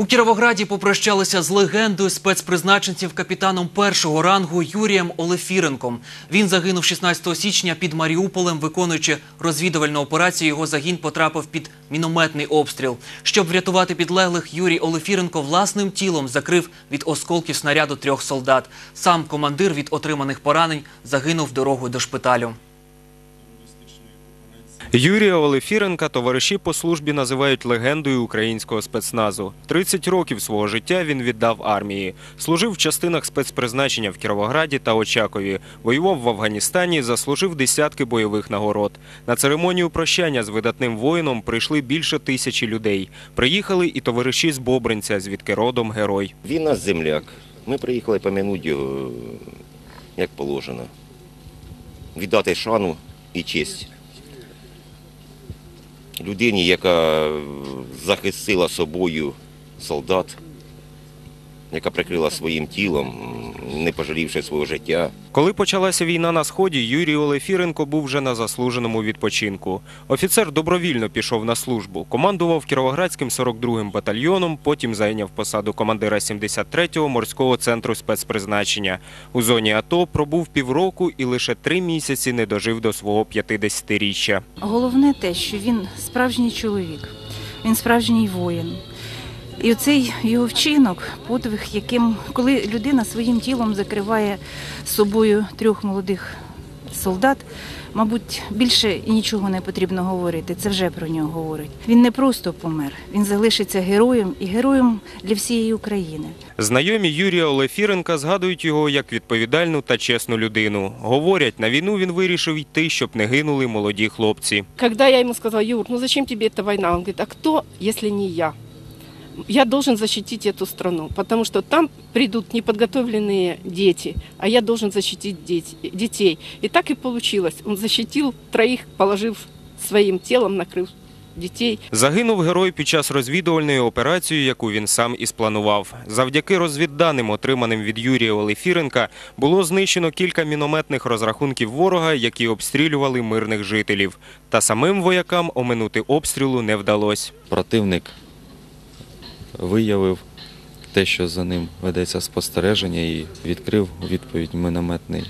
У Кіровограді попрощалися з легендою спецпризначенців капітаном першого рангу Юрієм Олефіренком. Він загинув 16 січня під Маріуполем, виконуючи розвідувальну операцію. Його загін потрапив під мінометний обстріл. Щоб врятувати підлеглих, Юрій Олефіренко власним тілом закрив від осколків снаряду трьох солдат. Сам командир від отриманих поранень загинув дорогою до шпиталю. Юрія Олефіренка товариші по службі називають легендою українського спецназу. 30 років свого життя він віддав армії. Служив в частинах спецпризначення в Кіровограді та Очакові. Воював в Афганістані, заслужив десятки бойових нагород. На церемонію прощання з видатним воїном прийшли більше тисячі людей. Приїхали і товариші з Бобринця, звідки родом герой. Він наш земляк. Ми приїхали помянути його, як положено. Віддати шану і честь. Людині, яка захистила собою солдат, яка прикрила своїм тілом, не пожалівши свого життя. Коли почалася війна на сході, Юрій Олефіренко був вже на заслуженому відпочинку. Офіцер добровільно пішов на службу, командував Кіровоградським 42-м батальйоном, потім зайняв посаду командира 73-го морського центру спецпризначення. У зоні АТО пробув півроку і лише три місяці не дожив до свого 50-річчя. Головне те, що він справжній чоловік, він справжній воїн. І оцей його вчинок, подвиг, яким, коли людина своїм тілом закриває собою трьох молодих солдат, мабуть, більше нічого не потрібно говорити. Це вже про нього говорить. Він не просто помер, він залишиться героєм і героєм для всієї України. Знайомі Юрія Олефіренка згадують його як відповідальну та чесну людину. Говорять, на війну він вирішив йти, щоб не гинули молоді хлопці. Когда я ему сказала, Юр, ну зачем тебе эта война? Он говорит, а кто, если не я? Я должен защитить эту страну, потому что там придут неподготовленные дети, а я должен защитить дети, детей. И так и получилось. Он защитил троих, положив своим телом, накрыв детей. Загинув герой під час розвідувальної операції, яку він сам і спланував. Завдяки розвідданим, отриманим від Юрія Олефіренка, було знищено кілька мінометних розрахунків ворога, які обстрілювали мирних жителів. Та самим воякам оминути обстрілу не вдалося. противник виявив те, що за ним ведеться спостереження, і відкрив у відповідь мінометний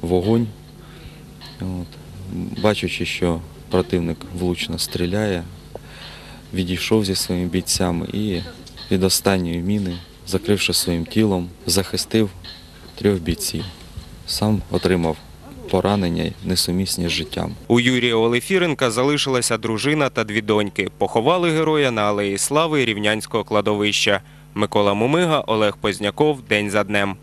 вогонь. От. Бачучи, що противник влучно стріляє, відійшов зі своїми бійцями і від останньої міни, закривши своїм тілом, захистив трьох бійців. Сам отримав поранення несумісні з життям. У Юрія Олефіренка залишилася дружина та дві доньки. Поховали героя на алеї Слави Рівнянського кладовища. Микола Мумига, Олег Позняков. День за днем.